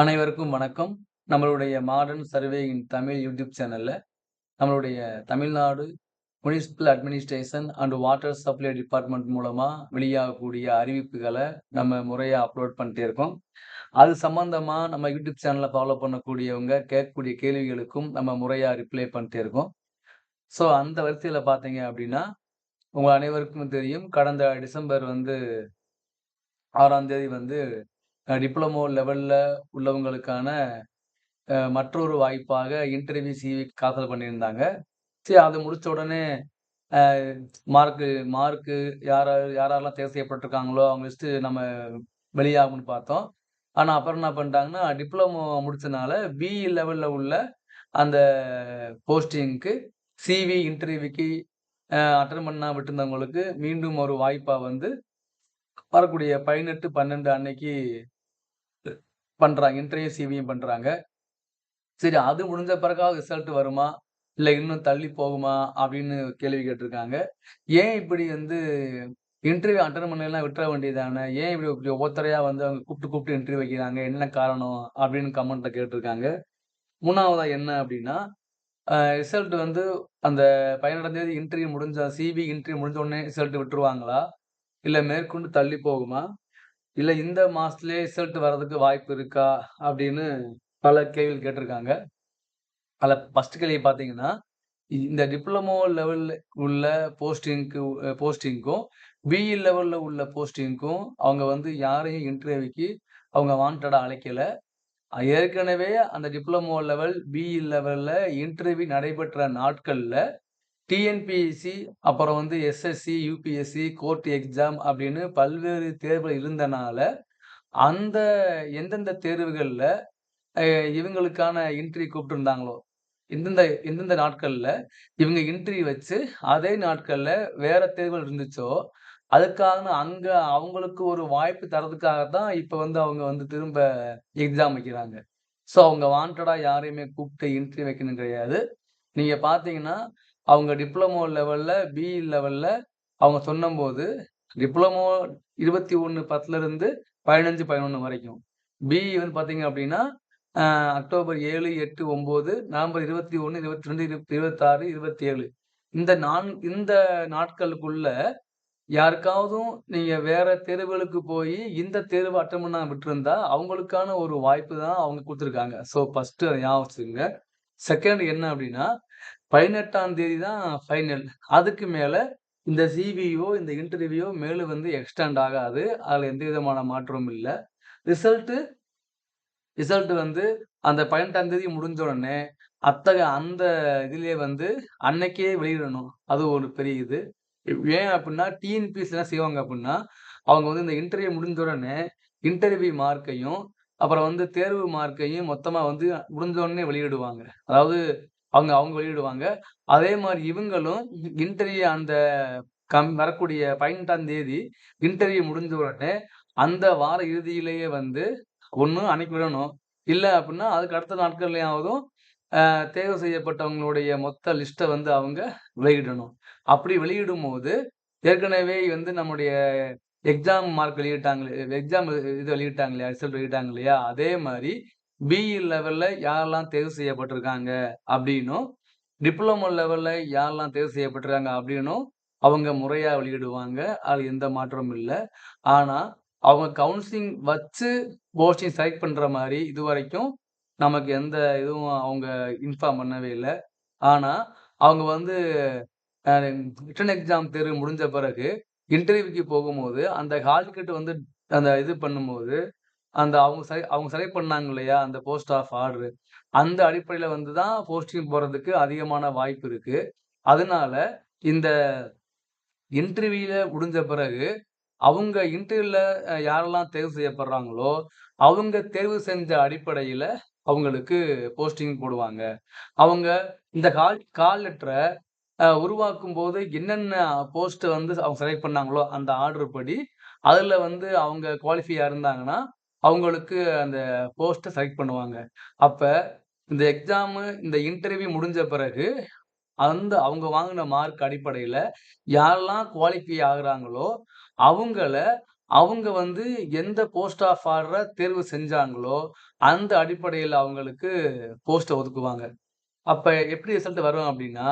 அனைவருக்கும் வணக்கம். நம்மளுடைய modern survey in Tamil YouTube சேனலில் நம்மளுடைய Tamil Nadu municipal administration and water supply department மூலமாக வெளியாகக்கூடிய அறிவிப்புகளை நம்ம முறையாக அப்லோட் பண்ணிட்டே இருக்கோம். அது சம்மந்தமாக நம்ம யூடியூப் சேனலை ஃபாலோ பண்ணக்கூடியவங்க கேட்கக்கூடிய கேள்விகளுக்கும் நம்ம முறையாக ரிப்ளை பண்ணிட்டே இருக்கோம். ஸோ அந்த வரிசையில் பார்த்தீங்க அப்படின்னா, உங்கள் அனைவருக்கும் தெரியும். கடந்த டிசம்பர் வந்து ஆறாம் தேதி வந்து டிப்ளமோ லெவலில் உள்ளவங்களுக்கான மற்றொரு வாய்ப்பாக இன்டர்வியூ சிவி காதல் பண்ணியிருந்தாங்க. சரி அது முடித்த உடனே மார்க்கு மார்க்கு யார் யார் யாரெல்லாம் தேர்வு செய்யப்பட்டிருக்காங்களோ, அவங்க லிஸ்ட்டு நம்ம வெளியாகும்னு பார்த்தோம். ஆனால் அப்புறம் என்ன பண்ணிட்டாங்கன்னா, டிப்ளமோ முடிச்சனால பிஇ லெவலில் உள்ள அந்த போஸ்டிங்க்கு சிவி இன்டர்வியூக்கு அட்டன் அட்டெண்ட் விட்டுருந்தவங்களுக்கு மீண்டும் ஒரு வாய்ப்பாக வந்து வரக்கூடிய 18, 12 அன்னைக்கு பண்ணுறாங்க இன்டர்வியூ சிவியும் பண்ணுறாங்க சரி அது முடிஞ்ச பிறகாவது ரிசல்ட் வருமா? இல்லை இன்னும் தள்ளி போகுமா? அப்படின்னு கேள்வி கேட்டிருக்காங்க. ஏன் இப்படி வந்து இன்டர்வியூ அட்டன் பண்ணலாம் விட்டுற வேண்டியதானே ஏன் இப்படி இப்படி ஒவ்வொருத்தரையாக வந்து அவங்க கூப்பிட்டு கூப்பிட்டு இன்டர்வியூ வைக்கிறாங்க? என்ன காரணம்? அப்படின்னு கமெண்ட்டில் கேட்டிருக்காங்க. மூணாவதாக என்ன அப்படின்னா, ரிசல்ட் வந்து அந்த 17ஆம் தேதி இன்டர்வியூ முடிஞ்ச சிவி இன்டர்வியூ முடிஞ்ச உடனே ரிசல்ட் விட்டுருவாங்களா? இல்லை மேற்கொண்டு தள்ளி போகுமா? இல்ல இந்த மாசத்திலேயே ரிசல்ட் வர்றதுக்கு வாய்ப்பு இருக்கா? அப்படின்னு பல கேள்விகள் கேட்டிருக்காங்க. பல ஃபர்ஸ்ட் கேள்வி பார்த்தீங்கன்னா, இந்த டிப்ளமோ லெவல்ல உள்ள போஸ்டிங்க்கு போஸ்டிங்க்கும், பிஇ லெவல்ல உள்ள போஸ்டிங்க்கும் அவங்க வந்து யாரையும் இன்டர்வியூக்கு அவங்க வாண்டடாக அழைக்கல. ஏற்கனவே அந்த டிப்ளமோ லெவல், பிஇ லெவல்ல இன்டர்வியூ நடைபெற்ற நாட்களில் டிஎன்பிஎஸ்சி, அப்புறம் வந்து எஸ்எஸ்சி, யூபிஎஸ்சி கோர்ட் எக்ஸாம் அப்படின்னு பல்வேறு தேர்வுகள் இருந்தனால, அந்த எந்தெந்த தேர்வுகளில் இவங்களுக்கான இன்ட்ரி கூப்பிட்டுருந்தாங்களோ, எந்தெந்த எந்தெந்த நாட்களில் இவங்க இன்ட்ரி வச்சு, அதே நாட்களில் வேற தேர்வுகள் இருந்துச்சோ, அதுக்கான அங்கே அவங்களுக்கு ஒரு வாய்ப்பு தர்றதுக்காக தான் இப்போ வந்து அவங்க வந்து திரும்ப எக்ஸாம் வைக்கிறாங்க. ஸோ அவங்க வாண்டடாக யாரையுமே கூப்பிட்டு இன்ட்ரி வைக்கணும் கிடையாது. நீங்கள் பார்த்தீங்கன்னா, அவங்க டிப்ளமோ லெவலில் பிஇ லெவலில் அவங்க சொன்னபோது டிப்ளமோ 21/10லருந்து 15/11 வரைக்கும். பிஇ வந்து பார்த்தீங்க அப்படின்னா, அக்டோபர் 7, 8, 9, நவம்பர் 21, 22, 26, 27 இந்த நான் இந்த நாட்களுக்குள்ள யாருக்காவதும் நீங்கள் வேற தேர்வுகளுக்கு போய் இந்த தேர்வு அட்டெண்ட் பண்ண விட்டுருந்தா அவங்களுக்கான ஒரு வாய்ப்பு தான் அவங்க கொடுத்துருக்காங்க ஸோ ஃபஸ்ட்டு அதை ஞாபகம் வச்சுக்கங்க. 2ண்ட் என்ன அப்படின்னா, 18ஆம் தேதி தான் ஃபைனல். அதுக்கு மேலே இந்த சிவியோ, இந்த இன்டர்வியூவோ மேலும் வந்து எக்ஸ்டெண்ட் ஆகாது. அதில் எந்த விதமான மாற்றமும் இல்லை ரிசல்ட்டு ரிசல்ட் வந்து அந்த 18ஆம் தேதி முடிஞ்ச உடனே, அத்தகைய அந்த இதிலே வந்து அன்னைக்கே வெளியிடணும். அது ஒரு பெரிய இது. ஏன் அப்படின்னா, டிஎன்பிஎஸ் என்ன செய்வாங்க அப்படின்னா, அவங்க வந்து இந்த இன்டர்வியூ முடிஞ்ச உடனே, இன்டர்வியூ மார்க்கையும், அப்புறம் வந்து தேர்வு மார்க்கையும் மொத்தமாக வந்து முடிஞ்ச உடனே வெளியிடுவாங்க. அதாவது அவங்க அவங்க வெளியிடுவாங்க. அதே மாதிரி இவங்களும் இன்டர்வியூ அந்த கம் வரக்கூடிய 18ஆம் தேதி இன்டர்வியூ முடிஞ்ச உடனே, அந்த வார இறுதியிலேயே வந்து ஒன்று அனுப்பிவிடணும் இல்லை அப்படின்னா, அதுக்கு அடுத்த நாட்கள்லையாவதும் தேர்வு செய்யப்பட்டவங்களுடைய மொத்த லிஸ்ட்டை வந்து அவங்க வெளியிடணும். அப்படி வெளியிடும்போது, ஏற்கனவே வந்து நம்முடைய எக்ஸாம் மார்க் வெளியிட்டாங்களே எக்ஸாம் இது வெளியிட்டாங்க இல்லையா? ரிசல்ட் வெளியிட்டாங்க இல்லையா? அதே மாதிரி பிஇ லெவலில் யாரெல்லாம் தேர்வு செய்யப்பட்டிருக்காங்க அப்படின்னும், டிப்ளமோ லெவலில் யாரெல்லாம் தேர்வு செய்யப்பட்டிருக்காங்க அப்படின்னும், அவங்க முறையாக வெளியிடுவாங்க. அதில் எந்த மாற்றமும் இல்லை ஆனால் அவங்க கவுன்சிலிங் வச்சு போஸ்டிங் செலக்ட் பண்ணுற மாதிரி இது வரைக்கும் நமக்கு எந்த இதுவும் அவங்க இன்ஃபார்ம் பண்ணவே இல்லை ஆனால் அவங்க வந்து ரிட்டன் எக்ஸாம் தேர்வு முடிஞ்ச பிறகு, இன்டர்வியூக்கு போகும்போது, அந்த ஹால் டிக்கெட் வந்து அந்த இது பண்ணும்போது, அந்த அவங்க சரி அவங்க செலக்ட் பண்ணாங்க இல்லையா? அந்த போஸ்ட் ஆஃப் ஆர்டர். அந்த அடிப்படையில் வந்து தான் போஸ்டிங் போகிறதுக்கு அதிகமான வாய்ப்பு இருக்குது அதனால இந்த இன்டர்வியூல முடிஞ்ச பிறகு, அவங்க இன்டர்வியூல யாரெல்லாம் தேர்வு செய்யப்படுறாங்களோ, அவங்க தேர்வு செஞ்ச அடிப்படையில் அவங்களுக்கு போஸ்டிங் போடுவாங்க. அவங்க இந்த கால் கால் லெட்டரை உருவாக்கும் போது என்னென்ன போஸ்ட்டை வந்து அவங்க செலக்ட் பண்ணாங்களோ, அந்த ஆர்டர் படி, அதில் வந்து அவங்க குவாலிஃபையாக இருந்தாங்கன்னா, அவங்களுக்கு அந்த போஸ்ட்டை செலக்ட் பண்ணுவாங்க. அப்ப இந்த எக்ஸாமு, இந்த இன்டர்வியூ முடிஞ்ச பிறகு, அந்த அவங்க வாங்கின மார்க் அடிப்படையில யாரெல்லாம் குவாலிஃபை ஆகுறாங்களோ, அவங்கள அவங்க வந்து எந்த போஸ்ட் ஆஃப் ஆர்டர தேர்வு செஞ்சாங்களோ, அந்த அடிப்படையில் அவங்களுக்கு போஸ்ட்டை ஒதுக்குவாங்க. அப்ப எப்படி ரிசல்ட் வரும் அப்படின்னா,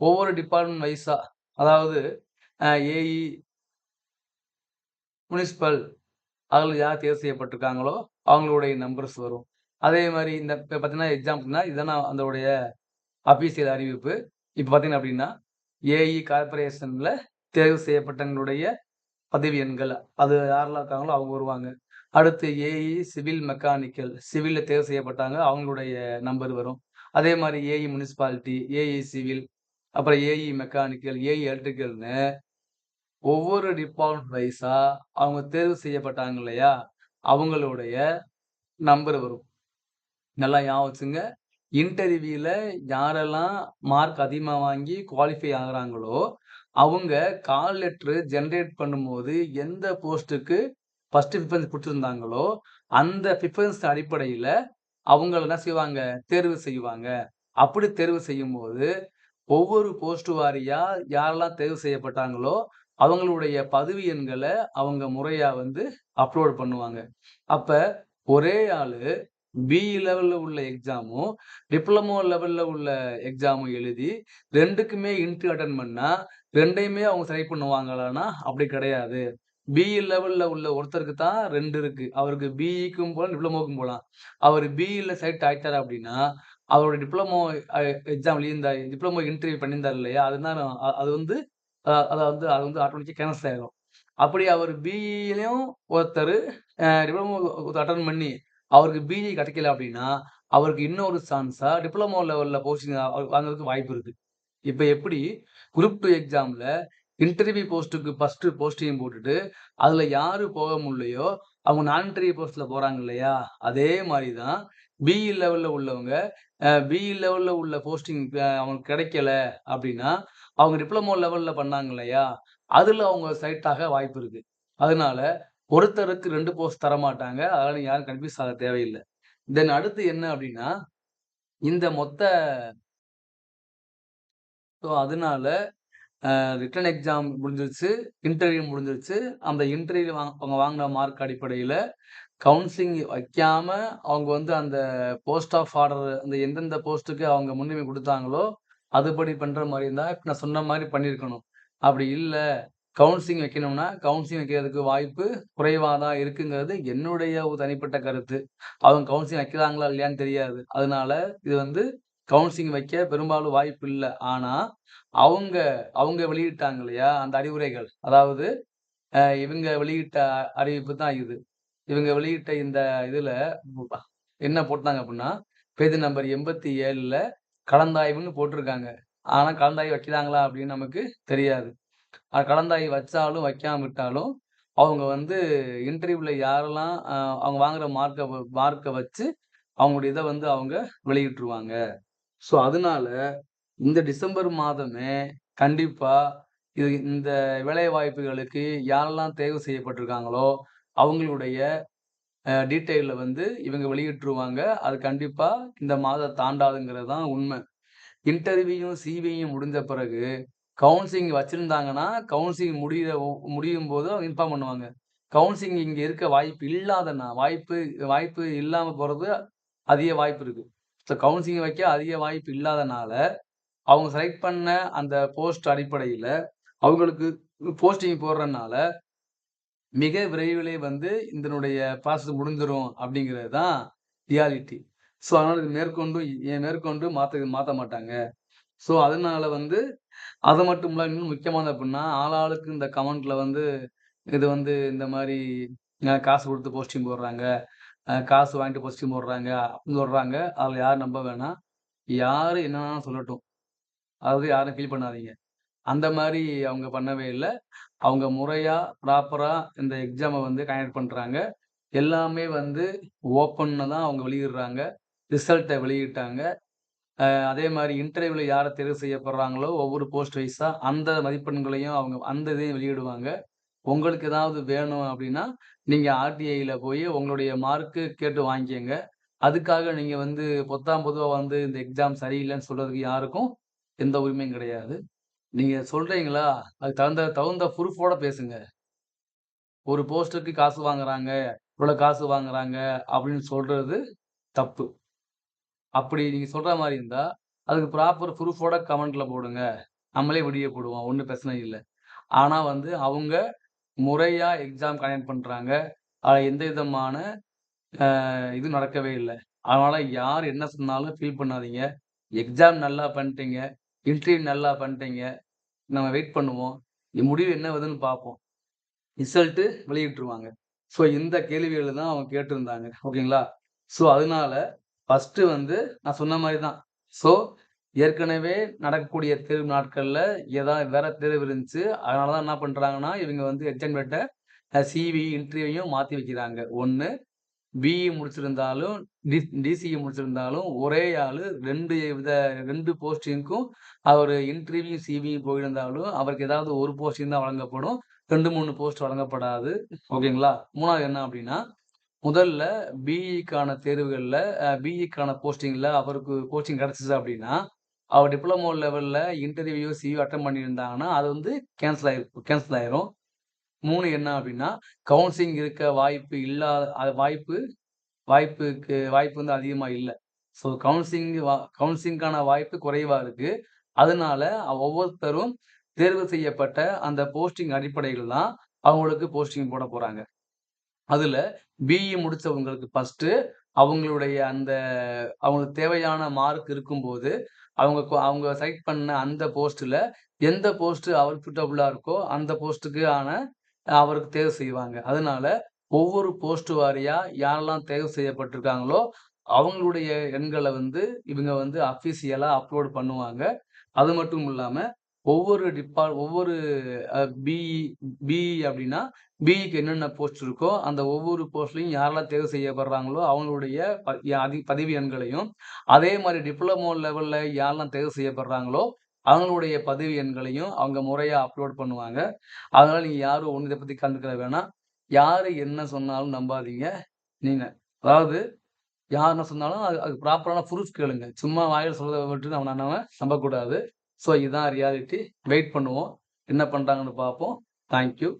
ஒவ்வொரு டிபார்ட்மெண்ட் வைஸா அதாவது ஏஇ முனிசிபல் அதில் யார் தேர்வு செய்யப்பட்டிருக்காங்களோ, அவங்களுடைய நம்பர்ஸ் வரும். அதே மாதிரி இந்த இப்போ பார்த்தீங்கன்னா, எக்ஸாம்பிள்னா இதுதான் அதோடைய அபிஷியல் அறிவிப்பு. இப்போ பார்த்தீங்க அப்படின்னா, ஏஇ கார்பரேஷனில் தேர்வு செய்யப்பட்டவங்களுடைய பதவி எண்கள். அது யாரெல்லாம் இருக்காங்களோ அவங்க வருவாங்க. அடுத்து ஏஇ சிவில் மெக்கானிக்கல் சிவிலில் தேர்வு செய்யப்பட்டாங்க. அவங்களுடைய நம்பர் வரும். அதே மாதிரி ஏஇ முனிசிபாலிட்டி, ஏஇ சிவில், அப்புறம் ஏஇ மெக்கானிக்கல், ஏஇ எலக்ட்ரிக்கல்னு ஒவ்வொரு டிபார்ட்மெண்ட் வைஸா அவங்க தேர்வு செய்யப்பட்டாங்க இல்லையா? அவங்களுடைய நம்பர் வரும். நல்லா ஞாபகம் வச்சுங்க. இன்டர்வியூவில் யாரெல்லாம் மார்க் அதிகமாக வாங்கி குவாலிஃபை ஆகுறாங்களோ, அவங்க கால் லெட்ரு ஜென்ரேட் பண்ணும்போது எந்த போஸ்ட்டுக்கு ஃபர்ஸ்ட் பிரிஃபரன்ஸ் கொடுத்துருந்தாங்களோ அந்த பிரிஃபரன்ஸ் அடிப்படையில அவங்கள என்ன செய்வாங்க? தேர்வு செய்வாங்க. அப்படி தேர்வு செய்யும்போது, ஒவ்வொரு போஸ்ட் வாரியாக யாரெல்லாம் தேர்வு செய்யப்பட்டாங்களோ, அவங்களுடைய பதவி எண்களை அவங்க முறையா வந்து அப்லோட் பண்ணுவாங்க. அப்ப ஒரே ஆளு பிஇ லெவல்ல உள்ள எக்ஸாமும், டிப்ளமோ லெவல்ல உள்ள எக்ஸாமும் எழுதி ரெண்டுக்குமே இன்ட்ரி அட்டன் பண்ணா, ரெண்டையுமே அவங்க செலக்ட் பண்ணுவாங்களான்னா, அப்படி கிடையாது. பிஇ லெவல்ல உள்ள ஒருத்தருக்கு தான் ரெண்டு இருக்கு. அவருக்கு பிஇக்கும் போகலாம் டிப்ளமோக்கும் போகலாம் அவர் பிஇல செலக்ட் ஆயிட்டார் அப்படின்னா, அவருடைய டிப்ளமோ எக்ஸாம் எழுதியிருந்தாரு டிப்ளமோ இன்டர்வியூ பண்ணியிருந்தார் இல்லையா? அதுதான் அது வந்து அதை வந்து அது வந்து ஆட்டோமேட்டிக்காக கேன்சல் ஆகிடும் அப்படி அவர் பிஇலையும் ஒருத்தர் டிப்ளமோ அட்டன் பண்ணி, அவருக்கு பிஇ கிடைக்கல அப்படின்னா, அவருக்கு இன்னொரு சான்ஸாக டிப்ளமோ லெவலில் போஸ்டிங் வாங்குறதுக்கு வாய்ப்பு இருக்குது இப்போ எப்படி? குரூப் டூ எக்ஸாமில் இன்டர்வியூ போஸ்ட்டுக்கு ஃபஸ்ட்டு போஸ்டிங் போட்டுட்டு, அதில் யார் போக முடியலையோ, அவங்க நான் இன்டர்வியூ போஸ்ட்டில் போகிறாங்க இல்லையா? அதே மாதிரி தான் பிஇ லெவல்ல உள்ளவங்க, பிஇ லெவல்ல உள்ள போஸ்டிங் அவங்களுக்கு கிடைக்கல அப்படின்னா, அவங்க டிப்ளமோ லெவல்ல பண்ணாங்க இல்லையா? அதுல அவங்க சைட்டாக வாய்ப்பு இருக்கு. அதனால ஒருத்தருக்கு ரெண்டு போஸ்ட் தரமாட்டாங்க. அதனால யாரும் கன்ஃபியூஸ் ஆக தேவையில்ல. தென் அடுத்து என்ன அப்படின்னா, இந்த மொத்த ஸோ அதனால ரிட்டர்ன் ரிட்டன் எக்ஸாம் முடிஞ்சிருச்சு. இன்டர்வியூ முடிஞ்சிருச்சு. அந்த இன்டர்வியூ வாங்க அவங்க வாங்கின மார்க் அடிப்படையில கவுன்சிலிங் வைக்காம அவங்க வந்து அந்த போஸ்ட் ஆஃப் ஆர்டர் அந்த எந்தெந்த போஸ்ட்டுக்கு அவங்க முன்னுரிமை கொடுத்தாங்களோ அதுபடி பண்ற மாதிரி இருந்தா, இப்ப நான் சொன்ன மாதிரி பண்ணியிருக்கணும். அப்படி இல்லை கவுன்சிலிங் வைக்கணும்னா, கவுன்சிலிங் வைக்கிறதுக்கு வாய்ப்பு குறைவாக தான் இருக்குங்கிறது என்னுடைய ஒரு தனிப்பட்ட கருத்து. அவங்க கவுன்சிலிங் வைக்கிறாங்களா இல்லையான்னு தெரியாது. அதனால இது வந்து கவுன்சிலிங் வைக்க பெரும்பாலும் வாய்ப்பு இல்லை ஆனால் அவங்க அவங்க வெளியிட்டாங்க இல்லையா? அந்த அறிவுரைகள். அதாவது இவங்க வெளியிட்ட அறிவிப்பு தான் இது. இவங்க வெளியிட்ட இந்த இதுல என்ன போட்டாங்க அப்படின்னா, பேஜ் நம்பர் 87ல கலந்தாய்வுன்னு போட்டிருக்காங்க. ஆனா கலந்தாய்வு வைக்கிறாங்களா அப்படின்னு நமக்கு தெரியாது. அ கலந்தாய்வு வச்சாலும், வைக்காம விட்டாலும், அவங்க வந்து இன்டர்வியூவில் யாரெல்லாம் அவங்க வாங்குற மார்க்கை மார்க்கை வச்சு அவங்களுடைய இதை வந்து அவங்க வெளியிட்டுருவாங்க. ஸோ அதனால இந்த டிசம்பர் மாதமே கண்டிப்பாக இது இந்த வேலைவாய்ப்புகளுக்கு யாரெல்லாம் தேர்வு செய்யப்பட்டிருக்காங்களோ, அவங்களுடைய டீட்டெயிலில் வந்து இவங்க வெளியிட்டுருவாங்க. அது கண்டிப்பாக இந்த மாதம் தாண்டாதுங்கிறது தான் உண்மை இன்டர்வியூவும் சிவியும் முடிஞ்ச பிறகு கவுன்சிலிங் வச்சுருந்தாங்கன்னா கவுன்சிலிங் முடிகிற முடியும் போது அவங்க இன்ஃபார்ம் பண்ணுவாங்க. கவுன்சிலிங் இங்கே இருக்க வாய்ப்பு இல்லாதனா வாய்ப்பு வாய்ப்பு இல்லாமல் போகிறது அதிக வாய்ப்பு இருக்குது ஸோ கவுன்சிலிங் வைக்க அதிக வாய்ப்பு இல்லாதனால, அவங்க செலக்ட் பண்ண அந்த போஸ்ட் அடிப்படையில் அவங்களுக்கு போஸ்டிங் போடுறதுனால மிக விரைவிலே வந்து இதனுடைய ப்ராசஸ் முடிஞ்சிடும் அப்படிங்கிறது தான் ரியாலிட்டி. ஸோ அதனால் இது மேற்கொண்டு ஏன் மேற்கொண்டு மாற்ற மாற்ற மாட்டாங்க. ஸோ அதனால வந்து அதை மட்டும் இல்ல இன்னும் முக்கியமானது அப்படின்னா, ஆளாளுக்கு இந்த கமெண்ட்ல வந்து இது வந்து இந்த மாதிரி காசு கொடுத்து போஸ்டிங் போடுறாங்க. காசு வாங்கிட்டு போஸ்டிங் போடுறாங்க அப்படின்னு சொல்கிறாங்க அதில் யாரும் நம்ப வேணாம். யார் என்ன சொல்லட்டும். அதாவது யாரும் ஃபீல் பண்ணாதீங்க. அந்த மாதிரி அவங்க பண்ணவே இல்லை அவங்க முறையாக ப்ராப்பராக இந்த எக்ஸாமை வந்து கனெக்ட் பண்ணுறாங்க எல்லாமே வந்து ஓப்பன்னு தான் அவங்க வெளியிடுறாங்க. ரிசல்ட்டை வெளியிட்டாங்க. அதே மாதிரி இன்டர்வியூவில் யாரை தேர்வு செய்யப்படுறாங்களோ, ஒவ்வொரு போஸ்ட் வைஸாக அந்த மதிப்பெண்களையும் அவங்க அந்த இதையும் வெளியிடுவாங்க. உங்களுக்கு ஏதாவது வேணும் அப்படின்னா, நீங்கள் ஆர்டிஐயில் போய் உங்களுடைய மார்க்கு கேட்டு வாங்கிக்கங்க. அதுக்காக நீங்கள் வந்து பொத்தாம் பொதுவாக வந்து இந்த எக்ஸாம் சரியில்லைன்னு சொல்கிறதுக்கு யாருக்கும் எந்த உரிமையும் கிடையாது. நீங்க சொல்றீங்களா, அதுக்கு தகுந்த தகுந்த ப்ரூஃபோட பேசுங்க. ஒரு போஸ்டருக்கு காசு வாங்குறாங்க, இவ்வளோ காசு வாங்குறாங்க அப்படின்னு சொல்றது தப்பு. அப்படி நீங்க சொல்ற மாரி இருந்தா, அதுக்கு ப்ராப்பர் ப்ரூஃபோட கமெண்ட்ல போடுங்க. நம்மளே வீடியோ போடுவோம். ஒண்ணும் பிரச்சனை இல்ல. ஆனா வந்து அவங்க முறையா எக்ஸாம் கண்டக்ட் பண்றாங்க. அதுல எந்த விதமான அ இதுவும் நடக்கவே இல்ல. அதனால யார் என்ன சொன்னாலும் ஃபீல் பண்ணாதீங்க. எக்ஸாம் நல்லா பண்ணிட்டீங்க. இன்டர்வியூ நல்லா பண்ணிட்டீங்க. நம்ம வெயிட் பண்ணுவோம். முடிவு என்ன வருதுன்னு பார்ப்போம். ரிசல்ட்டு வெளியிட்டுருவாங்க. ஸோ இந்த கேள்விகளை தான் அவங்க கேட்டிருந்தாங்க. ஓகேங்களா? ஸோ அதனால ஃபர்ஸ்ட்டு வந்து நான் சொன்ன மாதிரி தான். ஸோ ஏற்கனவே நடக்கக்கூடிய தேர்வு நாட்களில் ஏதாவது வேற தேர்வு இருந்துச்சு. அதனால தான் என்ன பண்ணுறாங்கன்னா இவங்க வந்து எக்ஸாம் சிவி, இன்டர்வியூவையும் மாற்றி வைக்கிறாங்க. ஒன்று பிஇ முடிச்சிருந்தாலும், டி டிசிஇ முடிச்சிருந்தாலும் ஒரே ஆள் ரெண்டு வித ரெண்டு போஸ்டிங்க்கும் அவர் இன்டர்வியூ, சிவியும் போயிருந்தாலும் அவருக்கு ஏதாவது ஒரு போஸ்டிங் தான் வழங்கப்படும். 2, 3 போஸ்ட் வழங்கப்படாது. ஓகேங்களா? மூணாவது என்ன அப்படின்னா, முதல்ல பிஇக்கான தேர்வுகளில் பிஇக்கான போஸ்டிங்கில் அவருக்கு போஸ்டிங் கிடச்சிது அப்படின்னா, அவர் டிப்ளமோ லெவலில் இன்டர்வியூ, சிவி அட்டன் பண்ணியிருந்தாங்கன்னா, அது வந்து கேன்சல் ஆயி கேன்சல் ஆயிரும். மூணு என்ன அப்படின்னா, கவுன்சிலிங் இருக்க வாய்ப்பு இல்லாத வாய்ப்பு வாய்ப்புக்கு வாய்ப்பு வந்து அதிகமாக இல்லை. ஸோ கவுன்சிலிங் வா கவுன்சிலிங்க்கான வாய்ப்பு குறைவாக இருக்குது அதனால ஒவ்வொருத்தரும் தேர்வு செய்யப்பட்ட அந்த போஸ்டிங் அடிப்படையில் தான் அவங்களுக்கு போஸ்டிங் போட போகிறாங்க அதில் பிஇ முடித்தவங்களுக்கு ஃபஸ்ட்டு அவங்களுடைய அந்த அவங்களுக்கு தேவையான மார்க் இருக்கும்போது, அவங்க கொ அவங்க செலக்ட் பண்ண அந்த போஸ்ட்டில் எந்த போஸ்ட்டு அவர் சூட்டபிளா இருக்கோ, அந்த போஸ்ட்டுக்கான அவருக்கு தேர்வு செய்வாங்க. அதனால ஒவ்வொரு போஸ்ட் வாரியா யாரெல்லாம் தேர்வு செய்யப்பட்டிருக்காங்களோ, அவங்களுடைய எண்களை வந்து இவங்க வந்து அஃபிஷியலாக அப்லோட் பண்ணுவாங்க. அது மட்டும் இல்லாமல் ஒவ்வொரு டிப்பா ஒவ்வொரு பிஇ பிஇ அப்படின்னா, பிஇக்கு என்னென்ன போஸ்ட் இருக்கோ, அந்த ஒவ்வொரு போஸ்ட்லையும் யாரெல்லாம் தேர்வு செய்யப்படுறாங்களோ, அவங்களுடைய ப அதி பதிவு எண்களையும், அதே மாதிரி டிப்ளமோ லெவலில் யாரெல்லாம் தேர்வு செய்யப்படுறாங்களோ, அவங்களுடைய பதிவு எண்களையும் அவங்க முறையாக அப்லோட் பண்ணுவாங்க. அதனால் நீங்கள் யாரும் ஒன்று இதை பற்றி கண்டுக்கிட வேணாம். யார் என்ன சொன்னாலும் நம்பாதீங்க. நீங்கள் அதாவது யார் என்ன சொன்னாலும் அது அதுக்கு ப்ராப்பரான ப்ரூஃப் கேளுங்க. சும்மா வாயில் சொல்கிறத விட்டு நம்ம நம்ம நம்பக்கூடாது. ஸோ இதுதான் ரியாலிட்டி. வெயிட் பண்ணுவோம். என்ன பண்ணுறாங்கன்னு பார்ப்போம். Thank you.